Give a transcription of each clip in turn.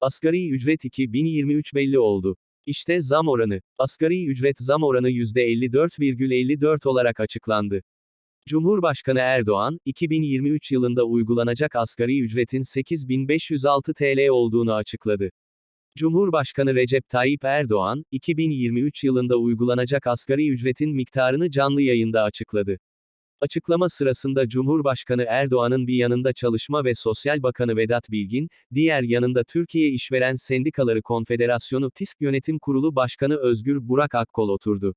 Asgari ücret 2023 belli oldu. İşte zam oranı. Asgari ücret zam oranı %54,54 olarak açıklandı. Cumhurbaşkanı Erdoğan, 2023 yılında uygulanacak asgari ücretin 8506 TL olduğunu açıkladı. Cumhurbaşkanı Recep Tayyip Erdoğan, 2023 yılında uygulanacak asgari ücretin miktarını canlı yayında açıkladı. Açıklama sırasında Cumhurbaşkanı Erdoğan'ın bir yanında Çalışma ve Sosyal Bakanı Vedat Bilgin, diğer yanında Türkiye İşveren Sendikaları Konfederasyonu TİSK Yönetim Kurulu Başkanı Özgür Burak Akkol oturdu.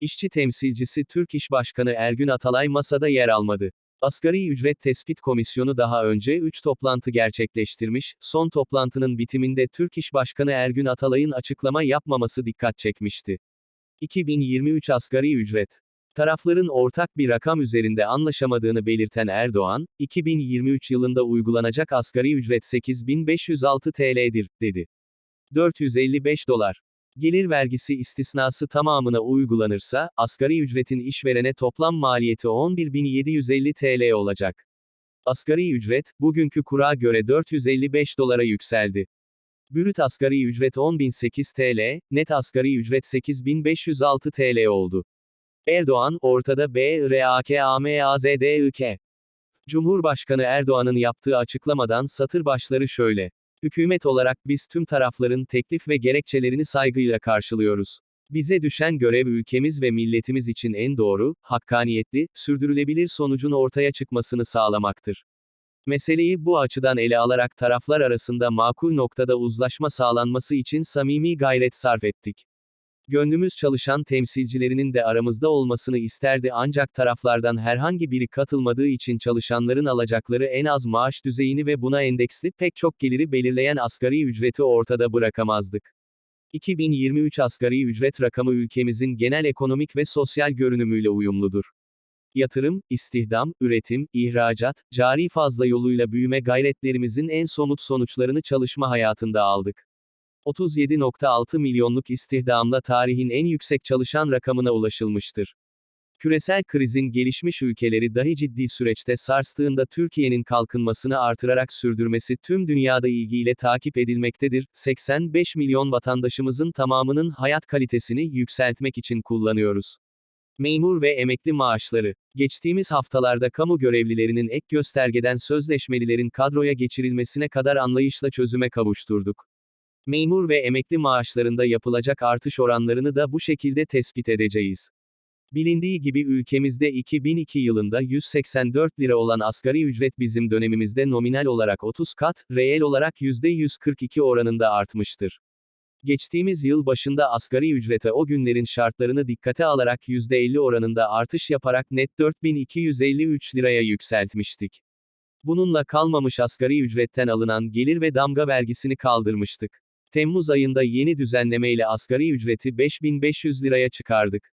İşçi temsilcisi Türk İş Başkanı Ergün Atalay masada yer almadı. Asgari Ücret Tespit Komisyonu daha önce 3 toplantı gerçekleştirmiş, son toplantının bitiminde Türk İş Başkanı Ergün Atalay'ın açıklama yapmaması dikkat çekmişti. 2023 asgari ücret Tarafların ortak bir rakam üzerinde anlaşamadığını belirten Erdoğan, 2023 yılında uygulanacak asgari ücret 8506 TL'dir, dedi. 455 dolar. Gelir vergisi istisnası tamamına uygulanırsa, asgari ücretin işverene toplam maliyeti 11.750 TL olacak. Asgari ücret, bugünkü kura göre 455 dolara yükseldi. Brüt asgari ücret 10.008 TL, net asgari ücret 8.506 TL oldu. Erdoğan, ortada B, R, A, K, A, M, A, Z, D, I, K. Cumhurbaşkanı Erdoğan'ın yaptığı açıklamadan satır başları şöyle. Hükümet olarak biz tüm tarafların teklif ve gerekçelerini saygıyla karşılıyoruz. Bize düşen görev ülkemiz ve milletimiz için en doğru, hakkaniyetli, sürdürülebilir sonucun ortaya çıkmasını sağlamaktır. Meseleyi bu açıdan ele alarak taraflar arasında makul noktada uzlaşma sağlanması için samimi gayret sarf ettik. Gönlümüz çalışan temsilcilerinin de aramızda olmasını isterdi ancak taraflardan herhangi biri katılmadığı için çalışanların alacakları en az maaş düzeyini ve buna endeksli pek çok geliri belirleyen asgari ücreti ortada bırakamazdık. 2023 asgari ücret rakamı ülkemizin genel ekonomik ve sosyal görünümüyle uyumludur. Yatırım, istihdam, üretim, ihracat, cari fazla yoluyla büyüme gayretlerimizin en somut sonuçlarını çalışma hayatında aldık. 37.6 milyonluk istihdamla tarihin en yüksek çalışan rakamına ulaşılmıştır. Küresel krizin gelişmiş ülkeleri dahi ciddi süreçte sarstığında Türkiye'nin kalkınmasını artırarak sürdürmesi tüm dünyada ilgiyle takip edilmektedir. 85 milyon vatandaşımızın tamamının hayat kalitesini yükseltmek için kullanıyoruz. Memur ve emekli maaşları. Geçtiğimiz haftalarda kamu görevlilerinin ek göstergeden sözleşmelilerin kadroya geçirilmesine kadar anlayışla çözüme kavuşturduk. Memur ve emekli maaşlarında yapılacak artış oranlarını da bu şekilde tespit edeceğiz. Bilindiği gibi ülkemizde 2002 yılında 184 lira olan asgari ücret bizim dönemimizde nominal olarak 30 kat, reel olarak %142 oranında artmıştır. Geçtiğimiz yıl başında asgari ücrete o günlerin şartlarını dikkate alarak %50 oranında artış yaparak net 4253 liraya yükseltmiştik. Bununla kalmamış asgari ücretten alınan gelir ve damga vergisini kaldırmıştık. Temmuz ayında yeni düzenlemeyle asgari ücreti 5500 liraya çıkardık.